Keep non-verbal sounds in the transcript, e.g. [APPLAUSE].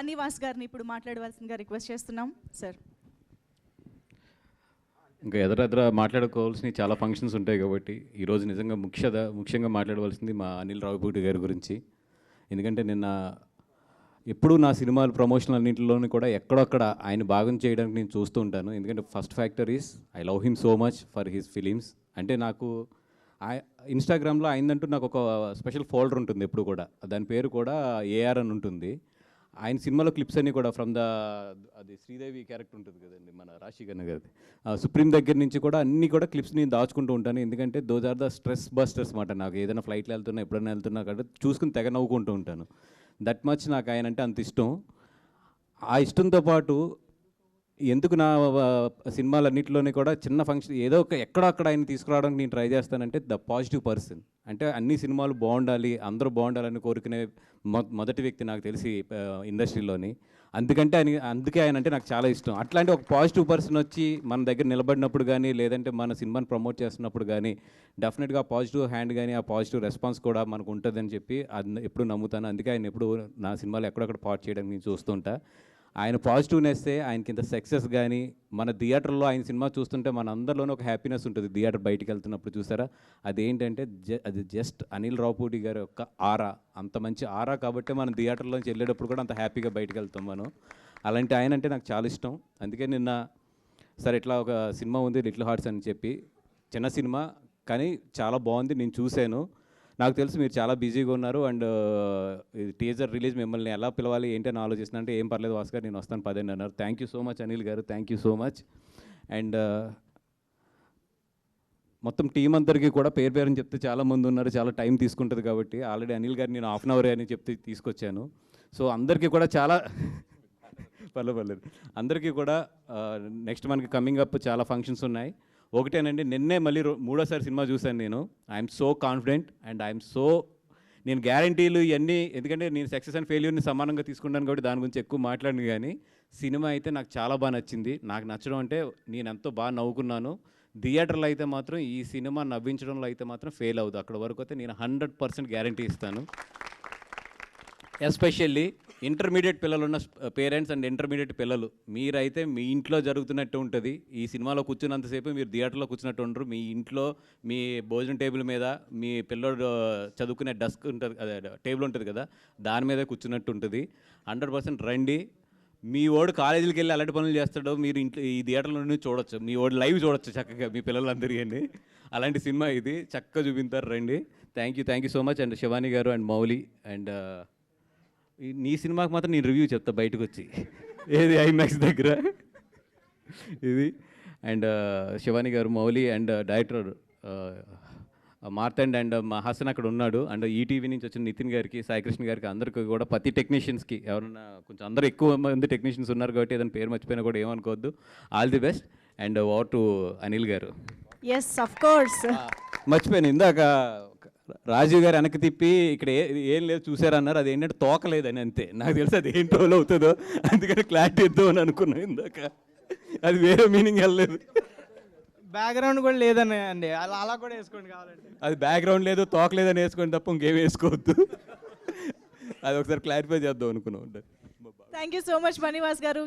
హనీవాస్ గారిని ఇప్పుడు మాట్లాడవలసిందిగా రిక్వెస్ట్ చేస్తున్నాం సార్. ఇంకా ఎదరెదర మాట్లాడుకోవాల్సిన చాలా ఫంక్షన్స్ ఉంటాయి కాబట్టి ఈరోజు నిజంగా ముఖ్యద ముఖ్యంగా మాట్లాడవలసింది మా అనిల్ రావుపూటి గారి గురించి. ఎందుకంటే నిన్న ఎప్పుడూ నా సినిమాలు ప్రమోషన్ అన్నింటిలోనూ కూడా ఎక్కడొక్కడ ఆయన భాగం చేయడానికి నేను చూస్తూ ఉంటాను. ఎందుకంటే first factor is I love him so much for his films. అంటే నాకు ఆ ఇన్స్టాగ్రామ్లో ఆయనంటూ నాకు ఒక స్పెషల్ ఫోల్డర్ ఉంటుంది ఎప్పుడు కూడా. దాని పేరు కూడా ఏఆర్ అని ఉంటుంది. ఆయన సినిమాలో క్లిప్స్ అన్నీ కూడా ఫ్రమ్ ద అది శ్రీదేవి క్యారెక్టర్ ఉంటుంది కదండి మన రాశి గన్న గారిది. ఆ, సుప్రీం దగ్గర నుంచి కూడా అన్ని కూడా క్లిప్స్ నేను దాచుకుంటూ ఉంటాను. ఎందుకంటే those are the stress busters మాట నాకు. ఏదైనా ఫ్లైట్లో వెళ్తున్నా ఎప్పుడైనా వెళ్తున్నా కాబట్టి చూసుకుని తెగ నవ్వుకుంటూ ఉంటాను. దట్ మచ్ నాకు ఆయన అంటే అంత ఇష్టం. ఆ ఇష్టంతో పాటు ఎందుకు నా సినిమాలన్నింటిలోనే సినిమాలన్నింటిలోని కూడా చిన్న ఫంక్షన్ ఏదో ఒక ఎక్కడో అక్కడ ఆయన తీసుకురావడానికి నేను ట్రై చేస్తానంటే ద పాజిటివ్ పర్సన్. అంటే అన్ని సినిమాలు బాగుండాలి అందరూ బాగుండాలని కోరుకునే మొదటి వ్యక్తి నాకు తెలిసి ఇండస్ట్రీలోని. అందుకంటే ఆయన అందుకే ఆయన అంటే నాకు చాలా ఇష్టం. అట్లాంటి ఒక పాజిటివ్ పర్సన్ వచ్చి మన దగ్గర నిలబడినప్పుడు కానీ లేదంటే మన సినిమాని ప్రమోట్ చేస్తున్నప్పుడు కానీ డెఫినెట్గా పాజిటివ్ హ్యాండ్ కానీ ఆ పాజిటివ్ రెస్పాన్స్ కూడా మనకు ఉంటుందని చెప్పి అది ఎప్పుడు నమ్ముతాను. అందుకే ఆయన ఎప్పుడు నా సినిమాలు ఎక్కడొక్కడ పాట్ చేయడానికి నేను చూస్తుంటా. ఆయన పాజిటివ్నెస్సే ఆయనకి ఇంత సక్సెస్ కానీ మన థియేటర్లో ఆయన సినిమా చూస్తుంటే మన అందరిలోనూ ఒక హ్యాపీనెస్ ఉంటుంది. థియేటర్ బయటికి వెళ్తున్నప్పుడు చూసారా? అదేంటంటే జ అది జస్ట్ అనిల్ రావుపూడి గారి యొక్క ఆరా. అంత మంచి ఆరా కాబట్టి మనం థియేటర్లోంచి వెళ్ళేటప్పుడు కూడా అంత హ్యాపీగా బయటికి వెళ్తాం మనం. అలాంటి ఆయన అంటే నాకు చాలా ఇష్టం. అందుకే నిన్న సరే ఇట్లా ఒక సినిమా ఉంది లిటిల్ హార్ట్స్ అని చెప్పి చిన్న సినిమా కానీ చాలా బాగుంది నేను చూశాను. నాకు తెలుసు మీరు చాలా బిజీగా ఉన్నారు అండ్ టీజర్ రిలీజ్ మిమ్మల్ని ఎలా పిలవాలి ఏంటి అని ఆలోచిస్తున్నా అంటే ఏం పర్లేదు భాస్కర్ నేను వస్తాను పదండి అన్నారు. Thank you so much Anil గారు. Thank you so much and మొత్తం టీం అందరికీ కూడా పేరు పేరుని చెప్తే చాలా మంది ఉన్నారు చాలా టైం తీసుకుంటుంది కాబట్టి. ఆల్రెడీ అనిల్ గారు నేను హాఫ్ అన్ అవర్ అని చెప్తే తీసుకొచ్చాను. సో అందరికీ కూడా చాలా [LAUGHS] పర్లేదు పర్లేదు. అందరికీ కూడా నెక్స్ట్ మనకి కమింగ్ అప్ చాలా ఫంక్షన్స్ ఉన్నాయి. ఒకటేనండి నిన్నే మళ్ళీ రో- మూడోసారి సినిమా చూశాను నేను. I'm so confident and I'm so నేను గ్యారంటీలు ఇవన్నీ ఎందుకంటే నేను సక్సెస్ అండ్ ఫెయిల్యూర్ని సమానంగా తీసుకుంటాను కాబట్టి దాని గురించి ఎక్కువ మాట్లాడను కానీ సినిమా అయితే నాకు చాలా బాగా నచ్చింది. నాకు నచ్చడం అంటే నేను ఎంతో బాగా నవ్వుకున్నాను. థియేటర్లో అయితే మాత్రం ఈ సినిమా నవ్వించడంలో అయితే మాత్రం ఫెయిల్ అవుతుంది అక్కడ వరకు అయితే నేను హండ్రెడ్ పర్సెంట్ గ్యారంటీ ఇస్తాను. ఎస్పెషల్లీ ఇంటర్మీడియట్ పిల్లలు ఉన్న పేరెంట్స్ అండ్ ఇంటర్మీడియట్ పిల్లలు మీరైతే మీ ఇంట్లో జరుగుతున్నట్టు ఉంటుంది. ఈ సినిమాలో కూర్చున్నంతసేపు మీరు థియేటర్లో కూర్చున్నట్టు ఉండరు. మీ ఇంట్లో మీ భోజనం టేబుల్ మీద మీ పిల్లడు చదువుకునే డస్క్ ఉంటుంది అదే టేబుల్ ఉంటుంది కదా దాని మీద కూర్చున్నట్టు ఉంటుంది. హండ్రెడ్ పర్సెంట్ రండి. మీ ఓడు కాలేజీకి వెళ్ళి అలాంటి పనులు చేస్తాడో. మీరు ఇంట్లో ఈ థియేటర్లో నుండి చూడొచ్చు. మీ ఓడు లైవ్ చూడొచ్చు చక్కగా మీ పిల్లలందరికీ అలాంటి సినిమా ఇది. చక్కగా చూపించారు. రండి. Thank you thank you so much. And Shivani గారు అండ్ మౌలి అండ్ నీ సినిమాకి మాత్రం నేను రివ్యూ చెప్తా బయటకు వచ్చి ఏది ఐమాక్స్ దగ్గర? ఇది. అండ్ శివాని గారు Mouli and director Marthand and మా హాసన్ అక్కడ ఉన్నాడు. అండ్ ఈటీవీ నుంచి వచ్చిన నితిన్ గారికి సాయికృష్ణ గారికి అందరికీ కూడా ప్రతి టెక్నీషియన్స్కి ఎవరన్నా కొంచెం అందరూ ఎక్కువ మంది టెక్నీషియన్స్ ఉన్నారు కాబట్టి ఏదైనా పేరు మర్చిపోయినా కూడా ఏమనుకోవద్దు. All the best and over to Anil గారు. ఎస్ అఫ్ కోర్స్ మర్చిపోయాను. ఇందాక రాజీవ్ గారు వెనక్కి తిప్పి ఇక్కడ ఏ ఏం లేదు చూసారన్నారు. అది ఏంటంటే తోకలేదని అంతే. నాకు తెలిసి అది ఏం అవుతుందో. అందుకని క్లారిటీ ఇద్దామని అనుకున్నాను ఇందాక. అది వేరే మీనింగ్ వెళ్ళలేదు బ్యాక్గ్రౌండ్ కూడా లేదని అండి. అలా అలా కూడా వేసుకోండి కావాలంటే. అది బ్యాక్గ్రౌండ్ లేదు తోక లేదని వేసుకోండి తప్ప ఇంకేం వేసుకోవద్దు. అది ఒకసారి క్లారిఫై చేద్దాం అనుకున్నాం. Thank you so much Bunny Vas గారు.